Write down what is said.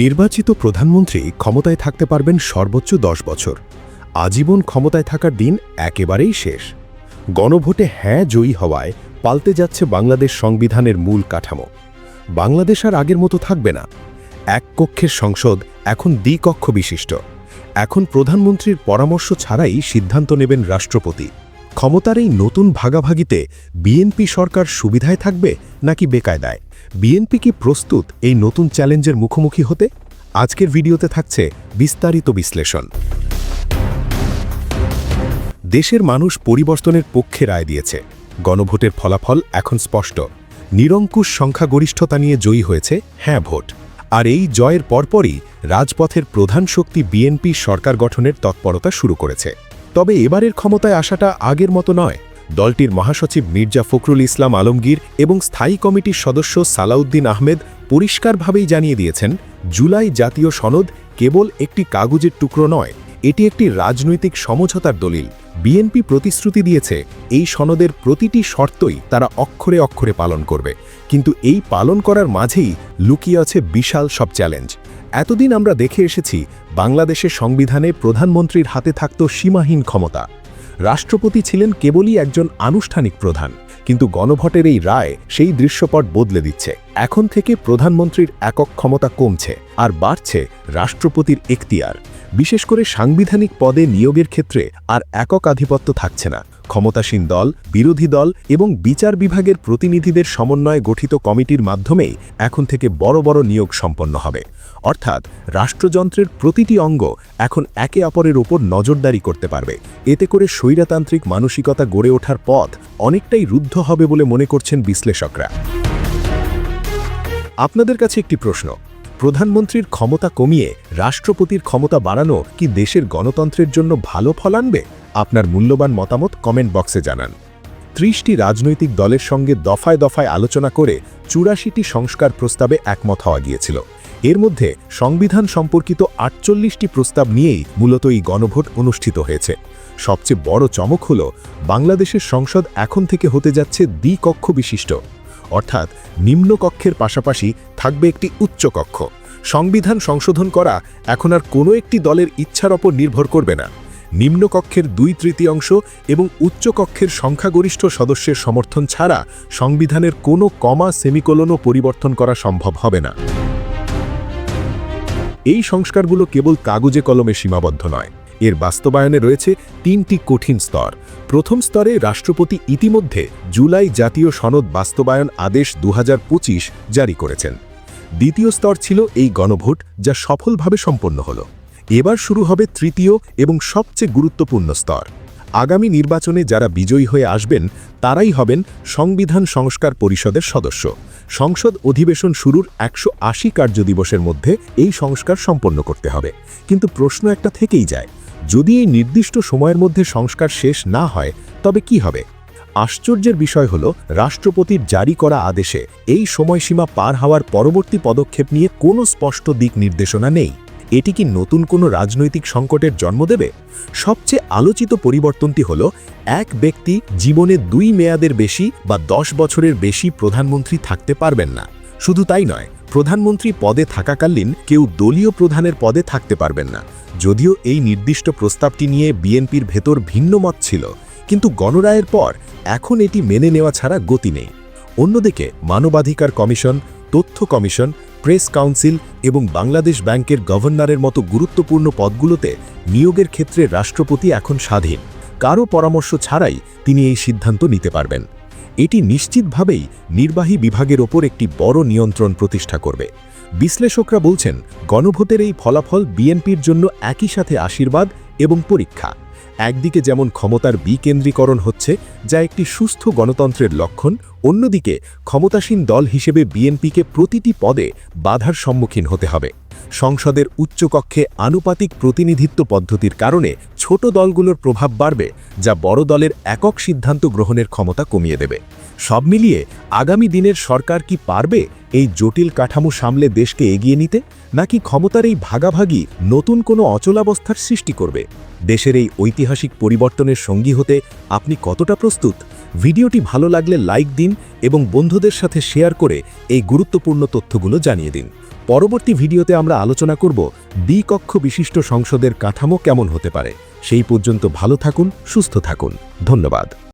নির্বাচিত প্রধানমন্ত্রী ক্ষমতায় থাকতে পারবেন সর্বোচ্চ দশ বছর। আজীবন ক্ষমতায় থাকার দিন একেবারেই শেষ। গণভোটে হ্যাঁ জয়ী হওয়ায় পাল্টে যাচ্ছে বাংলাদেশ সংবিধানের মূল কাঠামো। বাংলাদেশ আর আগের মতো থাকবে না। এক কক্ষের সংসদ এখন দ্বিকক্ষ বিশিষ্ট। এখন প্রধানমন্ত্রীর পরামর্শ ছাড়াই সিদ্ধান্ত নেবেন রাষ্ট্রপতি। ক্ষমতার এই নতুন ভাগাভাগিতে বিএনপি সরকার সুবিধায় থাকবে নাকি বেকায়দায়? বিএনপি কি প্রস্তুত এই নতুন চ্যালেঞ্জের মুখোমুখি হতে? আজকের ভিডিওতে থাকছে বিস্তারিত বিশ্লেষণ। দেশের মানুষ পরিবর্তনের পক্ষে রায় দিয়েছে। গণভোটের ফলাফল এখন স্পষ্ট। নিরঙ্কুশ সংখ্যাগরিষ্ঠতা নিয়ে জয়ী হয়েছে হ্যাঁ ভোট। আর এই জয়ের পরপরই রাজপথের প্রধান শক্তি বিএনপি সরকার গঠনের তৎপরতা শুরু করেছে। তবে এবারের ক্ষমতায় আসাটা আগের মতো নয়। দলটির মহাসচিব মির্জা ফখরুল ইসলাম আলমগীর এবং স্থায়ী কমিটির সদস্য সালাউদ্দিন আহমেদ পরিষ্কারভাবেই জানিয়ে দিয়েছেন, জুলাই জাতীয় সনদ কেবল একটি কাগজের টুকরো নয়, এটি একটি রাজনৈতিক সমঝোতার দলিল। বিএনপি প্রতিশ্রুতি দিয়েছে, এই সনদের প্রতিটি শর্তই তারা অক্ষরে অক্ষরে পালন করবে। কিন্তু এই পালন করার মাঝেই লুকিয়ে আছে বিশাল সব চ্যালেঞ্জ। এতদিন আমরা দেখে এসেছি বাংলাদেশের সংবিধানে প্রধানমন্ত্রীর হাতে থাকত সীমাহীন ক্ষমতা। রাষ্ট্রপতি ছিলেন কেবলই একজন আনুষ্ঠানিক প্রধান, কিন্তু গণভোটের এই রায় সেই দৃশ্যপট বদলে দিচ্ছে। এখন থেকে প্রধানমন্ত্রীর একক ক্ষমতা কমছে আর বাড়ছে রাষ্ট্রপতির এখতিয়ার। বিশেষ করে সাংবিধানিক পদে নিয়োগের ক্ষেত্রে আর একক আধিপত্য থাকছে না। ক্ষমতাসীন দল, বিরোধী দল এবং বিচার বিভাগের প্রতিনিধিদের সমন্বয়ে গঠিত কমিটির মাধ্যমেই এখন থেকে বড় বড় নিয়োগ সম্পন্ন হবে। অর্থাৎ রাষ্ট্রযন্ত্রের প্রতিটি অঙ্গ এখন একে অপরের ওপর নজরদারি করতে পারবে। এতে করে স্বৈরাতান্ত্রিক মানসিকতা গড়ে ওঠার পথ অনেকটাই রুদ্ধ হবে বলে মনে করছেন বিশ্লেষকরা। আপনাদের কাছে একটি প্রশ্ন। প্রধানমন্ত্রীর ক্ষমতা কমিয়ে রাষ্ট্রপতির ক্ষমতা বাড়ানো কি দেশের গণতন্ত্রের জন্য ভালো ফল আনবে? আপনার মূল্যবান মতামত কমেন্ট বক্সে জানান। ত্রিশটি রাজনৈতিক দলের সঙ্গে দফায় দফায় আলোচনা করে চুরাশিটি সংস্কার প্রস্তাবে একমত হওয়া গিয়েছিল। এর মধ্যে সংবিধান সম্পর্কিত আটচল্লিশটি প্রস্তাব নিয়েই মূলত এই গণভোট অনুষ্ঠিত হয়েছে। সবচেয়ে বড় চমক হল, বাংলাদেশের সংসদ এখন থেকে হতে যাচ্ছে দ্বিকক্ষ বিশিষ্ট অর্থাৎ নিম্নকক্ষের পাশাপাশি থাকবে একটি উচ্চকক্ষ। সংবিধান সংশোধন করা এখন আর কোনো একটি দলের ইচ্ছার ওপর নির্ভর করবে না। নিম্নকক্ষের দুই তৃতীয়াংশ এবং উচ্চকক্ষের সংখ্যাগরিষ্ঠ সদস্যের সমর্থন ছাড়া সংবিধানের কোনো কমা, সেমিকোলনও পরিবর্তন করা সম্ভব হবে না। এই সংস্কারগুলো কেবল কাগজে কলমে সীমাবদ্ধ নয়। এর বাস্তবায়নে রয়েছে তিনটি কঠিন স্তর। প্রথম স্তরে রাষ্ট্রপতি ইতিমধ্যে জুলাই জাতীয় সনদ বাস্তবায়ন আদেশ দু হাজার পঁচিশ জারি করেছেন। দ্বিতীয় স্তর ছিল এই গণভোট, যা সফলভাবে সম্পন্ন হল। এবার শুরু হবে তৃতীয় এবং সবচেয়ে গুরুত্বপূর্ণ স্তর। আগামী নির্বাচনে যারা বিজয়ী হয়ে আসবেন, তারাই হবেন সংবিধান সংস্কার পরিষদের সদস্য। সংসদ অধিবেশন শুরুর একশো আশি কার্যদিবসের মধ্যে এই সংস্কার সম্পন্ন করতে হবে। কিন্তু প্রশ্ন একটা থেকেই যায় যদি এই নির্দিষ্ট সময়ের মধ্যে সংস্কার শেষ না হয়, তবে কি হবে? আশ্চর্যের বিষয় হল, রাষ্ট্রপতির জারি করা আদেশে এই সময়সীমা পার হওয়ার পরবর্তী পদক্ষেপ নিয়ে কোনো স্পষ্ট দিক নির্দেশনা নেই। এটি কি নতুন কোনো রাজনৈতিক সংকটের জন্ম দেবে? সবচেয়ে আলোচিত পরিবর্তনটি হল, এক ব্যক্তি জীবনে দুই মেয়াদের বেশি বা দশ বছরের বেশি প্রধানমন্ত্রী থাকতে পারবেন না। শুধু তাই নয় প্রধানমন্ত্রী পদে থাকাকালীন কেউ দলীয় প্রধানের পদে থাকতে পারবেন না। যদিও এই নির্দিষ্ট প্রস্তাবটি নিয়ে বিএনপির ভেতর ভিন্ন মত ছিল, কিন্তু গণরায়ের পর এখন এটি মেনে নেওয়া ছাড়া গতি নেই। অন্যদিকে মানবাধিকার কমিশন, তথ্য কমিশন, প্রেস কাউন্সিল এবং বাংলাদেশ ব্যাংকের গভর্নরের মতো গুরুত্বপূর্ণ পদগুলোতে নিয়োগের ক্ষেত্রে রাষ্ট্রপতি এখন স্বাধীন। কারও পরামর্শ ছাড়াই তিনি এই সিদ্ধান্ত নিতে পারবেন। এটি নিশ্চিতভাবেই নির্বাহী বিভাগের ওপর একটি বড় নিয়ন্ত্রণ প্রতিষ্ঠা করবে। বিশ্লেষকরা বলছেন, গণভোটের এই ফলাফল বিএনপির জন্য একই সাথে আশীর্বাদ এবং পরীক্ষা। একদিকে যেমন ক্ষমতার বিকেন্দ্রীকরণ হচ্ছে, যা একটি সুস্থ গণতন্ত্রের লক্ষণ, অন্যদিকে ক্ষমতাসীন দল হিসেবে বিএনপিকে প্রতিটি পদে বাধার সম্মুখীন হতে হবে। সংসদের উচ্চকক্ষে আনুপাতিক প্রতিনিধিত্ব পদ্ধতির কারণে ছোট দলগুলোর প্রভাব বাড়বে, যা বড় দলের একক সিদ্ধান্ত গ্রহণের ক্ষমতা কমিয়ে দেবে। সব মিলিয়ে আগামী দিনের সরকার কি পারবে এই জটিল কাঠামো সামলে দেশকে এগিয়ে নিতে, নাকি ক্ষমতার এই ভাগাভাগি নতুন কোনো অচলাবস্থার সৃষ্টি করবে? দেশের এই ঐতিহাসিক পরিবর্তনের সঙ্গী হতে আপনি কতটা প্রস্তুত? ভিডিওটি ভালো লাগলে লাইক দিন এবং বন্ধুদের সাথে শেয়ার করে এই গুরুত্বপূর্ণ তথ্যগুলো জানিয়ে দিন। পরবর্তী ভিডিওতে আমরা আলোচনা করব দ্বিকক্ষ বিশিষ্ট সংসদের কাঠামো কেমন হতে পারে। সেই পর্যন্ত ভালো থাকুন, সুস্থ থাকুন। ধন্যবাদ।